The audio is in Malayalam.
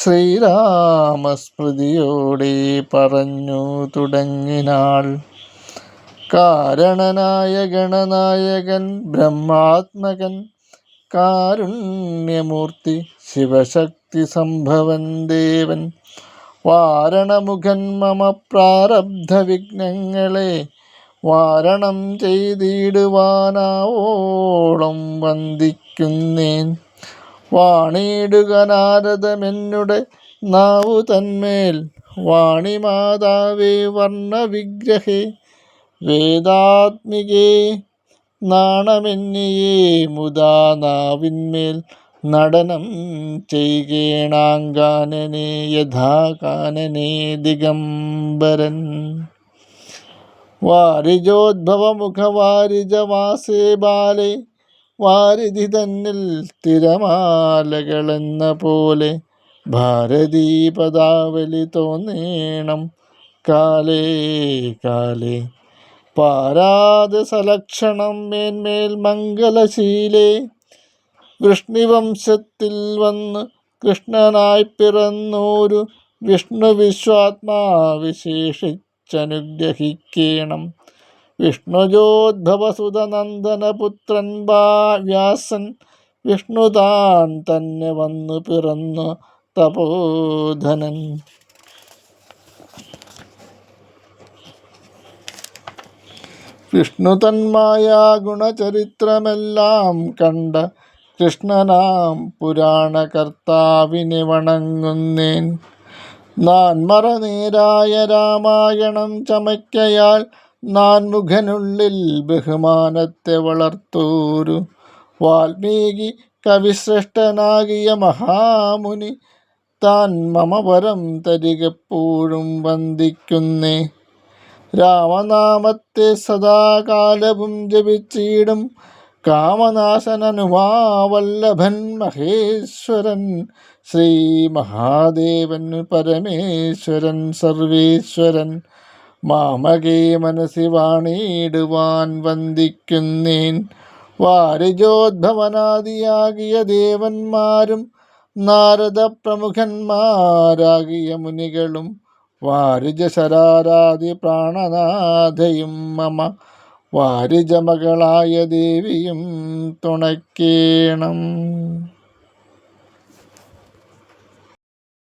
ശ്രീരാമസ്മൃതിയോടെ പറഞ്ഞു തുടങ്ങിനാൾ. കാരണനായ ഗണനായകൻ ബ്രഹ്മാത്മകൻ കാരുണ്യമൂർത്തി ശിവശക്തി സംഭവൻ ദേവൻ വാരണമുഖൻ മമ പ്രാരബ്ധ വിഘ്നങ്ങളെ വാരണം ചെയ്തിടുവാനാവോളം വന്ദിക്കുന്നേൻ. വാണിയിടുക നാരദമെന്നുടെ നാവു തന്മേൽ. വാണി മാതാവേ വർണവിഗ്രഹേ വേദാത്മികേ നാണമെന്നിയേ മുതാ നാവിന്മേൽ നടനം ചെയ്യേണാങ്കാനനെ യഥാകാനനെ ദിഗംബരൻ. വാരിജോദ്ഭവമുഖവാരിജവാസേ ബാലേ വാരിധി തന്നിൽ തിരമാലകളെന്ന പോലെ ഭാരതീ പദാവലി തോന്നേണം. കാലേ കാലേ. പാരാത സലക്ഷണം മേന്മേൽ മംഗലശീലേ. വൃഷ്ണിവംശത്തിൽ വന്ന് കൃഷ്ണനായി പിറന്നോരു വിഷ്ണു വിശ്വാത്മാ വിഷ്ണുജോദ്ഭവസുതനന്ദനപുത്രൻ വ്യാസൻ വിഷ്ണുതാൻ തന്നെ വന്നു പിറന്നു തപോധനൻ. വിഷ്ണു തന്മായ ഗുണചരിത്രമെല്ലാം കണ്ട കൃഷ്ണനാം പുരാണകർത്താവിനെ വണങ്ങുന്നേൻ. നാൻ മറനേരായ രാമായണം ചമയ്ക്കയാൽ നാൻമുഖനുള്ളിൽ ബഹുമാനത്തെ വളർത്തൂരു വാൽമീകി കവിശ്രേഷ്ഠനാകിയ മഹാമുനി താൻ മമപരം തരികെപ്പോഴും വന്ദിക്കുന്നേ. രാമനാമത്തെ സദാകാലവും ജപിച്ചിടും കാമനാശനനുമാവല്ലഭൻ മഹേശ്വരൻ. ശ്രീ മഹാദേവൻ പരമേശ്വരൻ സർവേശ്വരൻ. മാമകേ മനസ്സി വാണിയിടുവാൻ വന്ദിക്കുന്നേൻ. വാരിജോദ്ഭവനാദിയാകിയ ദേവന്മാരും നാരദ പ്രമുഖന്മാരാകിയ മുനികളും വാരിജശരാരാതി പ്രാണനാഥയും മമ വാരിജമകളായ ദേവിയും തുണയ്ക്കേണം